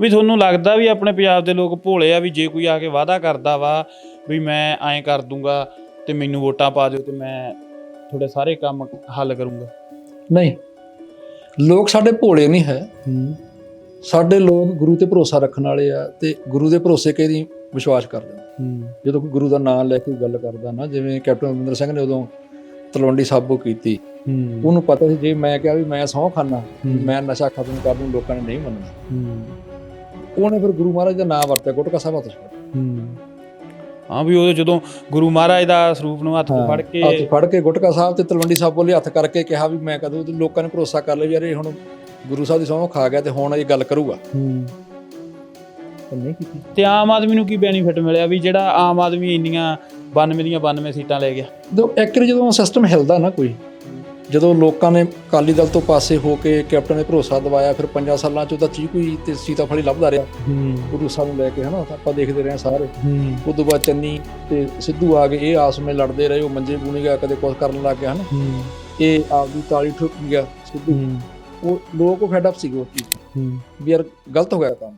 ਵੀ ਤੁਹਾਨੂੰ ਲੱਗਦਾ ਵੀ ਆਪਣੇ ਪੰਜਾਬ ਦੇ ਲੋਕ ਭੋਲੇ ਆ ਵੀ ਜੇ ਕੋਈ ਆ ਕੇ ਵਾਅਦਾ ਕਰਦਾ ਵਾ ਵੀ ਮੈਂ ਐਂ ਕਰ ਦੂੰਗਾ ਤੇ ਮੈਨੂੰ ਵੋਟਾਂ ਪਾ ਦਿਓ ਤੇ ਮੈਂ ਤੁਹਾਡੇ ਸਾਰੇ ਕੰਮ ਹੱਲ ਕਰੂੰਗਾ। ਨਹੀਂ ਲੋਕ ਸਾਡੇ ਭੋਲੇ ਨਹੀਂ ਹੈ। ਸਾਡੇ ਲੋਕ ਗੁਰੂ ਤੇ ਭਰੋਸਾ ਰੱਖਣ ਵਾਲੇ ਆ ਤੇ ਗੁਰੂ ਦੇ ਭਰੋਸੇ ਕੇ ਦੀ ਵਿਸ਼ਵਾਸ ਕਰਦੇ ਆ। ਜਦੋਂ ਕੋਈ ਗੁਰੂ ਦਾ ਨਾਮ ਲੈ ਕੇ ਗੱਲ ਕਰਦਾ ਨਾ ਜਿਵੇਂ ਕੈਪਟਨ ਅਮਰਿੰਦਰ ਸਿੰਘ ਨੇ ਉਦੋਂ ਤਲਵੰਡੀ ਸਾਬੋ ਕੀਤੀ। ਉਹਨੂੰ ਪਤਾ ਸੀ ਜੇ ਮੈਂ ਕਿਹਾ ਵੀ ਮੈਂ ਸਹੁੰ ਖਾਨਾ ਮੈਂ ਨਸ਼ਾ ਖਤਮ ਕਰ ਦੂੰ ਲੋਕਾਂ ਨੇ ਨਹੀਂ ਮੰਨਣਾ। ਉਹਨੇ ਫਿਰ? ਗੁਰੂ ਮਹਾਰਾਜ ਦਾ ਨਾਮ ਵਰਤਿਆ ਗੁਟਕਾ ਸਾਹਿਬ ਹੱਥ 'ਚ ਫੜਿਆ। ਹਾਂ। ਵੀ ਉਹ ਜਦੋਂ ਗੁਰੂ ਮਹਾਰਾਜ ਦਾ ਸਰੂਪ ਨੂੰ ਹੱਥ 'ਚ ਫੜ ਕੇ ਹੱਥ ਫੜ ਕੇ ਗੁਟਕਾ ਸਾਹਿਬ ਤੇ ਤਲਵੰਡੀ ਸਾਬੋ ਲਈ ਹੱਥ ਕਰਕੇ ਕਿਹਾ ਵੀ ਮੈਂ ਕਦੋਂ ਤੇ ਲੋਕਾਂ ਨੇ ਭਰੋਸਾ ਕਰ ਲਿਆ ਵੀ ਯਾਰ ਇਹ ਹੁਣ ਗੁਰੂ ਸਾਹਿਬ ਦੀ ਸਹੁੰ ਖਾ ਗਿਆ ਤੇ ਹੁਣ ਇਹ ਗੱਲ ਕਰੂਗਾ। ਪਰ ਨਹੀਂ ਕੀਤੀ। ਤੇ ਆਮ ਆਦਮੀ ਨੂੰ ਕੀ ਬੈਨੀਫਿਟ ਮਿਲਿਆ ਵੀ ਜਿਹੜਾ ਆਮ ਆਦਮੀ ਇੰਨੀਆਂ 92 ਦੀਆਂ 92 ਸੀਟਾਂ ਲੈ ਗਿਆ? ਜਦੋਂ ਐਕਚੁਅਲੀ ਜਦੋਂ ਸਿਸਟਮ ਹਿਲਦਾ ਨਾ ਕੋਈ ਜਦੋਂ ਲੋਕਾਂ ਨੇ ਅਕਾਲੀ ਦਲ ਤੋਂ ਪਾਸੇ ਹੋ ਕੇ ਕੈਪਟਨ ਨੇ ਭਰੋਸਾ ਦਿਵਾਇਆ ਫਿਰ 5 ਸਾਲਾਂ ਚ ਉਹਦਾ ਚੀਕੂ ਹੀ ਤੇ ਸੀਤਾਫਲੀ ਲੱਭਦਾ ਰਿਹਾ। ਗੁਰੂ ਸਾਹਿਬ ਨੂੰ ਲੈ ਕੇ ਹਨਾ ਆਪਾਂ ਦੇਖਦੇ ਰਹੇ ਹਾਂ ਸਾਰੇ। ਉਸ ਤੋਂ ਬਾਅਦ ਚੰਨੀ ਤੇ ਸਿੱਧੂ ਆ ਗਏ ਇਹ ਆਪਸ ਵਿੱਚ ਲੜਦੇ ਰਹੇ ਉਹ ਮੰਜੇ ਬੂਣੀ ਗਿਆ ਕਦੇ ਕੁਝ ਕਰਨ ਲੱਗ ਗਿਆ ਹਨਾ। ਇਹ ਆਪਦੀ ਤਾਲੀ ਠੁੱਕ ਗਿਆ ਸਿੱਧੂ। ਉਹ ਲੋਕ ਉਹ ਫੈਡ ਅਪ ਸੀਗੇ ਉਹ ਚੀਜ਼ ਤੋਂ। ਵੀ ਯਾਰ ਗਲਤ ਹੋ ਗਿਆ ਕੰਮ।